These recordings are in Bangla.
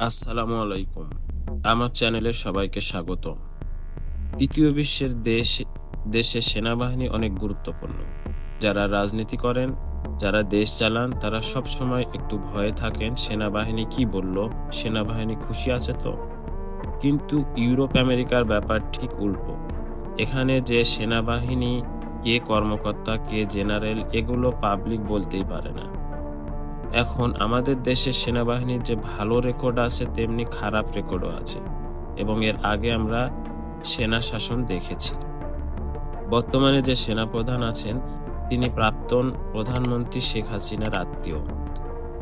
আসসালামু আলাইকুম। আমার চ্যানেলে সবাইকে স্বাগত তৃতীয় বিশ্বের দেশ, দেশে সেনাবাহিনী অনেক গুরুত্বপূর্ণ। যারা রাজনীতি করেন, যারা দেশ চালান, তারা সব সময় একটু ভয়ে থাকেন, সেনাবাহিনী কি বলল? সেনাবাহিনী খুশি আছে তো? কিন্তু ইউরোপ আমেরিকার ব্যাপার ঠিক উল্টো। এখানে যে সেনাবাহিনী, কে কর্মকর্তা, কে জেনারেল, এগুলো পাবলিক বলতেই পারে না। এখন আমাদের দেশের সেনাবাহিনীর যে ভালো রেকর্ড আছে, তেমনি খারাপ রেকর্ডও আছে এবং এর আগে আমরা সেনা শাসন দেখেছি। বর্তমানে যে সেনাপ্রধান আছেন, তিনি প্রাক্তন প্রধানমন্ত্রী শেখ হাসিনার আত্মীয়।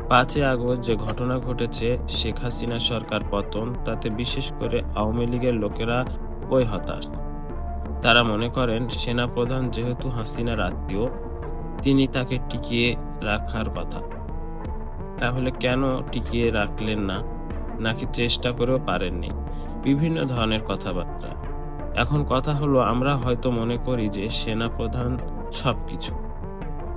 পাঁচই আগস্ট যে ঘটনা ঘটেছে, শেখ হাসিনা সরকার পতন, তাতে বিশেষ করে আওয়ামী লীগের লোকেরা ওই হতাশ। তারা মনে করেন, সেনাপ্রধান যেহেতু হাসিনার আত্মীয়, তিনি তাকে টিকিয়ে রাখার কথা। তাহলে কেন টিকিয়ে রাখলেন না? নাকি চেষ্টা করেও পারেননি? বিভিন্ন ধরনের কথাবার্তা। এখন কথা হলো, আমরা হয়তো মনে করি যে সেনাপ্রধান সবকিছু।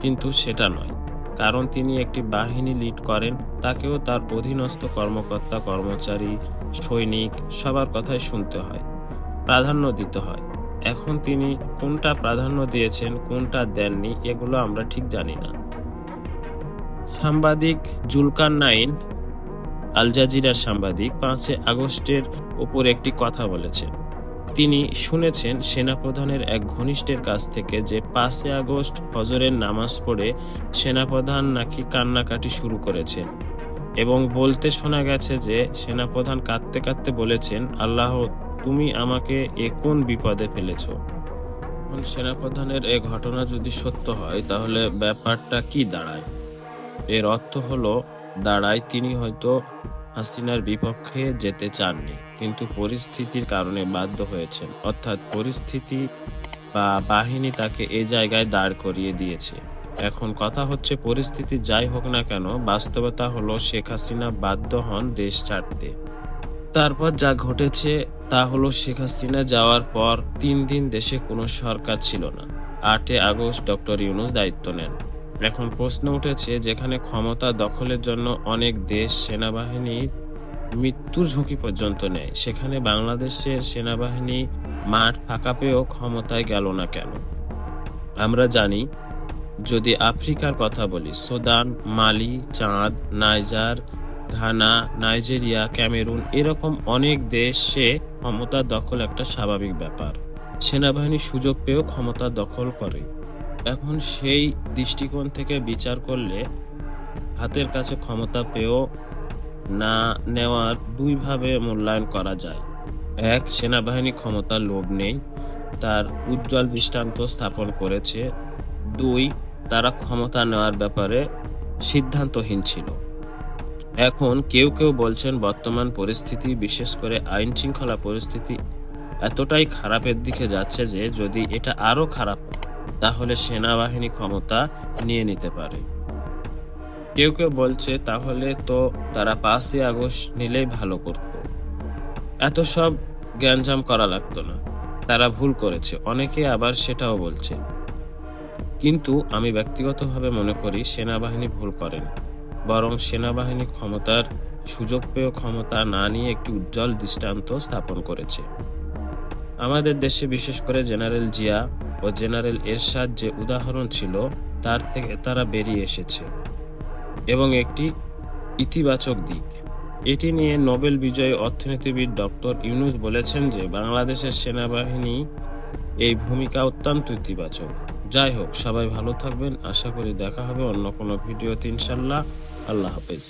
কিন্তু সেটা নয়। কারণ তিনি একটি বাহিনী লিড করেন, তাকেও তার অধীনস্থ কর্মকর্তা, কর্মচারী, সৈনিক সবার কথাই শুনতে হয়, প্রাধান্য দিতে হয়। এখন তিনি কোনটা প্রাধান্য দিয়েছেন, কোনটা দেননি, এগুলো আমরা ঠিক জানি না। সাংবাদিক জুলকার নাইন, আল জাজিরার সাংবাদিক পাঁচে আগস্টের উপর একটি কথা বলেছেন। তিনি শুনেছেন সেনাপ্রধানের এক ঘনিষ্ঠের কাছ থেকে যে পাঁচে আগস্ট ফজরের নামাজ পড়ে সেনাপ্রধান নাকি কান্নাকাটি শুরু করেছেন এবং বলতে শোনা গেছে যে সেনাপ্রধান কাঁদতে কাঁদতে বলেছেন, আল্লাহ, তুমি আমাকে এ কোন বিপদে ফেলেছ? সেনাপ্রধানের এ ঘটনা যদি সত্য হয়, তাহলে ব্যাপারটা কি দাঁড়ায়? এর অর্থ হলো দাঁড়ায় তিনি হয়তো হাসিনার বিপক্ষে যেতে চাননি, কিন্তু পরিস্থিতির কারণে বাধ্য হয়েছেন। অর্থাৎ পরিস্থিতি বা বাহিনী তাকে এ জায়গায় দাঁড় করিয়ে দিয়েছে। এখন কথা হচ্ছে, পরিস্থিতি যাই হোক না কেন, বাস্তবতা হলো শেখ হাসিনা বাধ্য হন দেশ ছাড়তে। তারপর যা ঘটেছে, তা হলো শেখ হাসিনা যাওয়ার পর তিন দিন দেশে কোনো সরকার ছিল না। আটই আগস্ট ডক্টর ইউনুস দায়িত্ব নেন। এখন প্রশ্ন উঠেছে যেখানে ক্ষমতা দখলের জন্য অনেক দেশ সেনাবাহিনী মৃত্যুর ঝুঁকি পর্যন্ত নেয়, সেখানে বাংলাদেশের সেনাবাহিনী মাঠ ফাঁকা পেয়েও ক্ষমতায় গেল না কেন? আমরা জানি, যদি আফ্রিকার কথা বলি, সুদান, মালি, চাঁদ, নাইজার, ঘানা, নাইজেরিয়া, ক্যামেরুন, এরকম অনেক দেশে ক্ষমতা দখল একটা স্বাভাবিক ব্যাপার। সেনাবাহিনী সুযোগ পেয়েও ক্ষমতা দখল করে। এখন সেই দৃষ্টিকোণ থেকে বিচার করলে হাতের কাছে ক্ষমতা পেয়েও না নেওয়ার দুইভাবে মূল্যায়ন করা যায়। এক সেনাবাহিনী ক্ষমতার লোভ নেই তার উজ্জ্বল দৃষ্টান্ত স্থাপন করেছে। দুই তারা ক্ষমতা নেওয়ার ব্যাপারে সিদ্ধান্তহীন ছিল। এখন কেউ কেউ বলছেন বর্তমান পরিস্থিতি বিশেষ করে আইন শৃঙ্খলা পরিস্থিতি এতটাই খারাপের দিকে যাচ্ছে যে যদি এটা আরও খারাপ হয়, তাহলে সেনাবাহিনী ক্ষমতা নিয়ে নিতে পারে। কেউ কেউ বলছে, তাহলে তো তারা পাঁচই আগস্ট নিলেই ভালো করত। এত সব জ্ঞানজাম করা লাগতো না। তারা ভুল করেছে, অনেকে আবার সেটাও বলছে। কিন্তু আমি ব্যক্তিগতভাবে মনে করি, সেনাবাহিনী ভুল করেনি বরং সেনাবাহিনী ক্ষমতার সুযোগ পেয়েও ক্ষমতা না নিয়ে একটি উজ্জ্বল দৃষ্টান্ত স্থাপন করেছে। আমাদের দেশে বিশেষ করে জেনারেল জিয়া ও জেনারেল এরশাদ যে উদাহরণ ছিল, তার থেকে তারা বেরিয়ে এসেছে এবং একটি ইতিবাচক দিক। এটি নিয়ে নোবেল বিজয়ী অর্থনীতিবিদ ডক্টর ইউনুস বলেছেন যে বাংলাদেশের সেনাবাহিনী এই ভূমিকা অত্যন্ত ইতিবাচক। যাই হোক, সবাই ভালো থাকবেন। আশা করি দেখা হবে অন্য কোনো ভিডিওতে ইনশাল্লাহ। আল্লাহ হাফেজ।